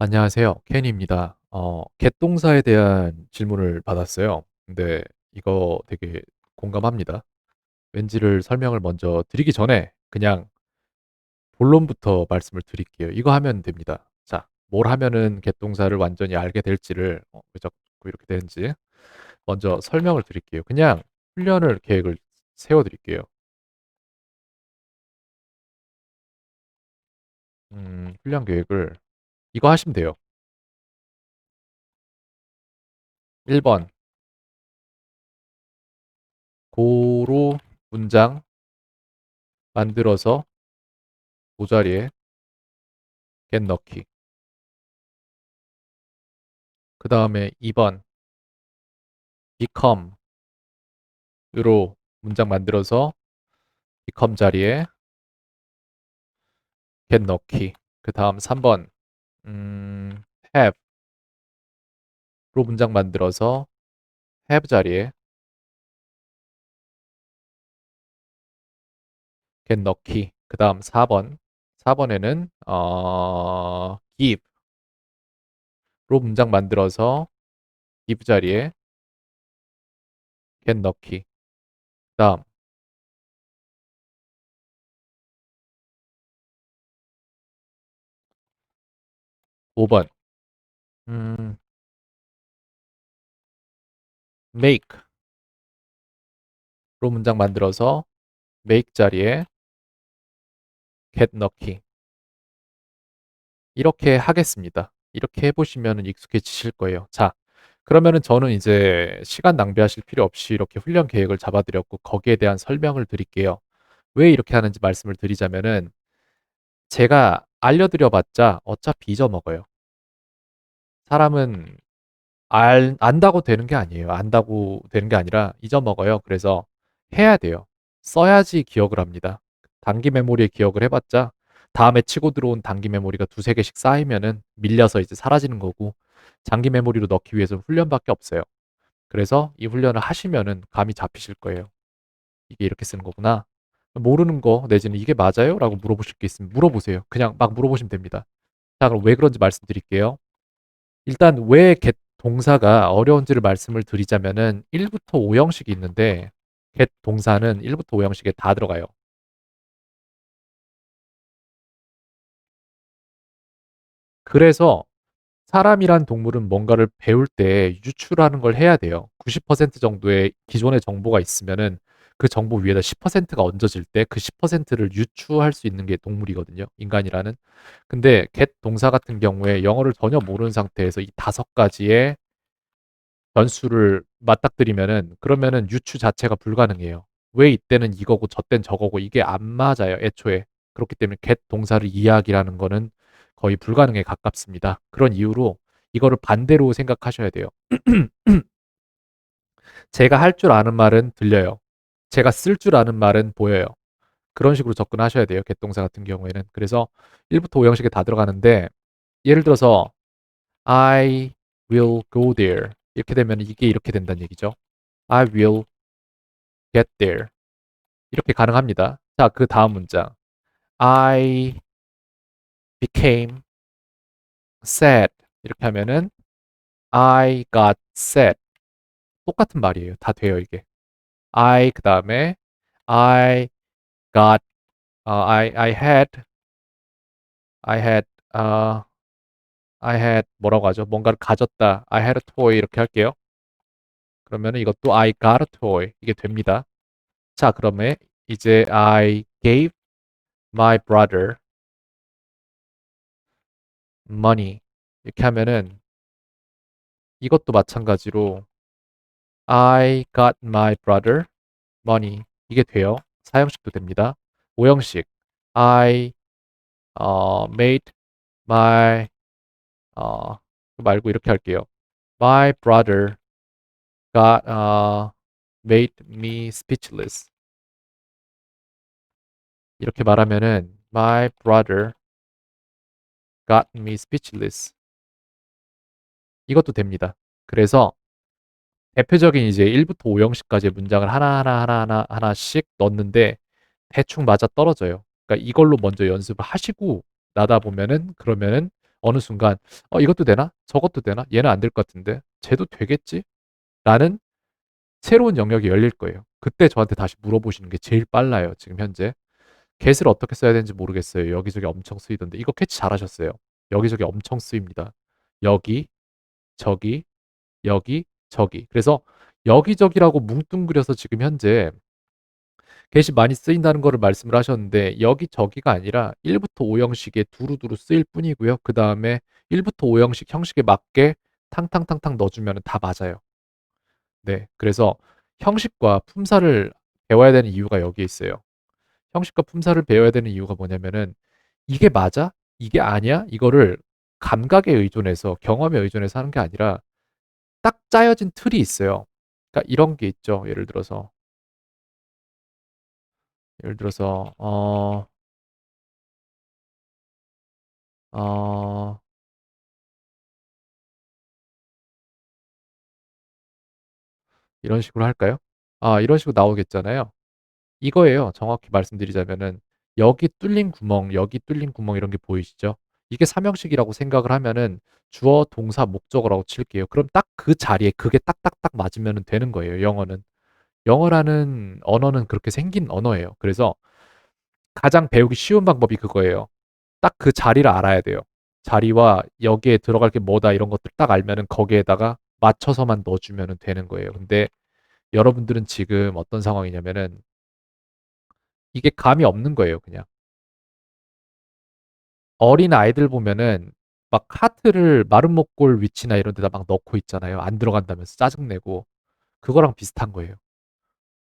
안녕하세요. 켄입니다. 어, 갯동사에 대한 질문을 받았어요. 근데 이거 되게 공감합니다. 왠지를 설명을 먼저 드리기 전에 그냥 본론부터 말씀을 드릴게요. 이거 하면 됩니다. 자, 뭘 하면은 갯동사를 완전히 알게 될지를 어, 왜 자꾸 이렇게 되는지 먼저 설명을 드릴게요. 그냥 훈련을 계획을 세워 드릴게요. 음, 훈련 계획을 이거 하시면 돼요. 1번 고로 문장 만들어서 모자리에 get 넣기. 그 다음에 2번 become 으로 문장 만들어서 become 자리에 get 넣기. 그 다음 3번 음, have 로 문장 만들어서 have 자리에 get 넣기. 그 다음 4번 4번에는 어, give 로 문장 만들어서 give 자리에 get 넣기. 그 다음 5번 음, make 로 문장 만들어서 make 자리에 get 넣기. 이렇게 하겠습니다. 이렇게 해보시면 익숙해지실 거예요. 자, 그러면은 저는 이제 시간 낭비하실 필요 없이 이렇게 훈련 계획을 잡아드렸고 거기에 대한 설명을 드릴게요. 왜 이렇게 하는지 말씀을 드리자면은 제가 알려드려봤자 어차피 잊어먹어요. 사람은 알, 안다고 되는 게 아니에요. 안다고 되는 게 아니라 잊어먹어요. 그래서 해야 돼요. 써야지 기억을 합니다. 단기 메모리에 기억을 해 봤자 다음에 치고 들어온 단기 메모리가 두세 개씩 쌓이면은 밀려서 이제 사라지는 거고 장기 메모리로 넣기 위해서는 훈련밖에 없어요. 그래서 이 훈련을 하시면은 감이 잡히실 거예요. 이게 이렇게 쓰는 거구나. 모르는 거 내지는 이게 맞아요? 라고 물어보실 게 있으면 물어보세요. 그냥 막 물어보시면 됩니다. 자, 그럼 왜 그런지 말씀드릴게요. 일단 왜 get 동사가 어려운지를 말씀을 드리자면은 1부터 5형식이 있는데 get 동사는 1부터 5형식에 다 들어가요. 그래서 사람이란 동물은 뭔가를 배울 때 유출하는 걸 해야 돼요. 90% 정도의 기존의 정보가 있으면은 그 정보 위에다 10%가 얹어질 때 그 10%를 유추할 수 있는 게 동물이거든요. 인간이라는. 근데 get 동사 같은 경우에 영어를 전혀 모르는 상태에서 이 다섯 가지의 변수를 맞닥뜨리면은 그러면은 유추 자체가 불가능해요. 왜 이때는 이거고 저땐 저거고 이게 안 맞아요. 애초에. 그렇기 때문에 get 동사를 이해하기라는 거는 거의 불가능에 가깝습니다. 그런 이유로 이거를 반대로 생각하셔야 돼요. 제가 할 줄 아는 말은 들려요. 제가 쓸 줄 아는 말은 보여요. 그런 식으로 접근하셔야 돼요. get 동사 같은 경우에는. 그래서 1부터 5형식에 다 들어가는데 예를 들어서 I will go there. 이렇게 되면 이게 이렇게 된다는 얘기죠. I will get there. 이렇게 가능합니다. 자, 그 다음 문장. I became sad. 이렇게 하면은 I got sad. 똑같은 말이에요. 다 돼요, 이게. I 그 다음에 I got 어, I I had I had 어, I had 뭐라고 하죠? 뭔가를 가졌다. I had a toy 이렇게 할게요. 그러면은 이것도 I got a toy 이게 됩니다. 자, 그러면 이제 I gave my brother money 이렇게 하면은 이것도 마찬가지로 I got my brother money 이게 돼요. 4형식도 됩니다. 5형식 I 어, made my 어, 말고 이렇게 할게요. My brother got 어, made me speechless 이렇게 말하면은 My brother got me speechless 이것도 됩니다. 그래서 대표적인 이제 1부터 5형식까지의 문장을 하나하나 하나하나 하나씩 넣는데 대충 맞아 떨어져요. 그러니까 이걸로 먼저 연습을 하시고 나다 보면은 그러면은 어느 순간 '어 이것도 되나? 저것도 되나? 얘는 안 될 것 같은데. 쟤도 되겠지?'라는 새로운 영역이 열릴 거예요. 그때 저한테 다시 물어보시는 게 제일 빨라요, 지금 현재. get을 어떻게 써야 되는지 모르겠어요. 여기저기 엄청 쓰이던데. 이거 캐치 잘하셨어요. 여기저기 엄청 쓰입니다. 여기, 저기, 여기, 저기. 그래서 여기저기라고 뭉뚱그려서 지금 현재 get이 많이 쓰인다는 거를 말씀을 하셨는데 여기저기가 아니라 1 부터 5 형식에 두루두루 쓰일 뿐이고요. 그 다음에 1 부터 5 형식 형식에 맞게 탕탕탕탕 넣어 주면은 다 맞아요. 네. 그래서 형식과 품사를 배워야 되는 이유가 여기에 있어요. 형식과 품사를 배워야 되는 이유가 뭐냐면은 '이게 맞아? 이게 아니야?' 이거를 감각에 의존해서 경험에 의존해서 하는 게 아니라 딱 짜여진 틀이 있어요. 그러니까 이런 게 있죠. 예를 들어서 예를 들어서 어 어 이런 식으로 할까요? 아 이런 식으로 나오겠잖아요. 이거예요. 정확히 말씀드리자면은 여기 뚫린 구멍, 여기 뚫린 구멍 이런 게 보이시죠? 이게 삼형식이라고 생각을 하면은 주어, 동사, 목적어라고 칠게요. 그럼 딱 그 자리에 그게 딱딱딱 맞으면은 되는 거예요, 영어는. 영어라는 언어는 그렇게 생긴 언어예요. 그래서 가장 배우기 쉬운 방법이 그거예요. 딱 그 자리를 알아야 돼요. 자리와 여기에 들어갈 게 뭐다 이런 것들 딱 알면은 거기에다가 맞춰서만 넣어 주면은 되는 거예요. 근데 여러분들은 지금 어떤 상황이냐면은 이게 감이 없는 거예요, 그냥. 어린 아이들 보면은 막 하트를 목골 위치나 이런 데다 막 넣고 있잖아요. 안 들어간다면서 짜증 내고. 그거랑 비슷한 거예요.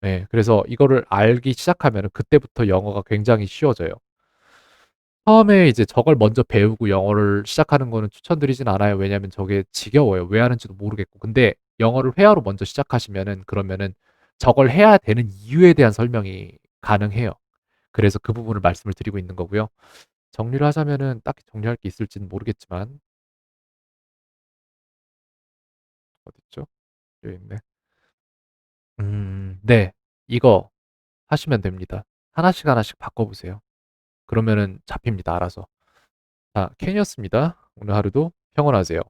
예. 그래서 이거를 알기 시작하면은 그때부터 영어가 굉장히 쉬워져요. 처음에 이제 저걸 먼저 배우고 영어를 시작하는 거는 추천드리진 않아요. 왜냐하면 저게 지겨워요. 왜 하는지도 모르겠고. 근데 영어를 회화로 먼저 시작하시면은 그러면은 저걸 해야 되는 이유에 대한 설명이 가능해요. 그래서 그 부분을 말씀을 드리고 있는 거고요. 정리를 하자면은 딱히 정리할 게 있을지는 모르겠지만 어딨죠? 여기 있네. 음 네. 이거 하시면 됩니다. 하나씩 하나씩 바꿔 보세요. 그러면은 잡힙니다, 알아서. 자 켄이었습니다. 오늘 하루도 평온하세요.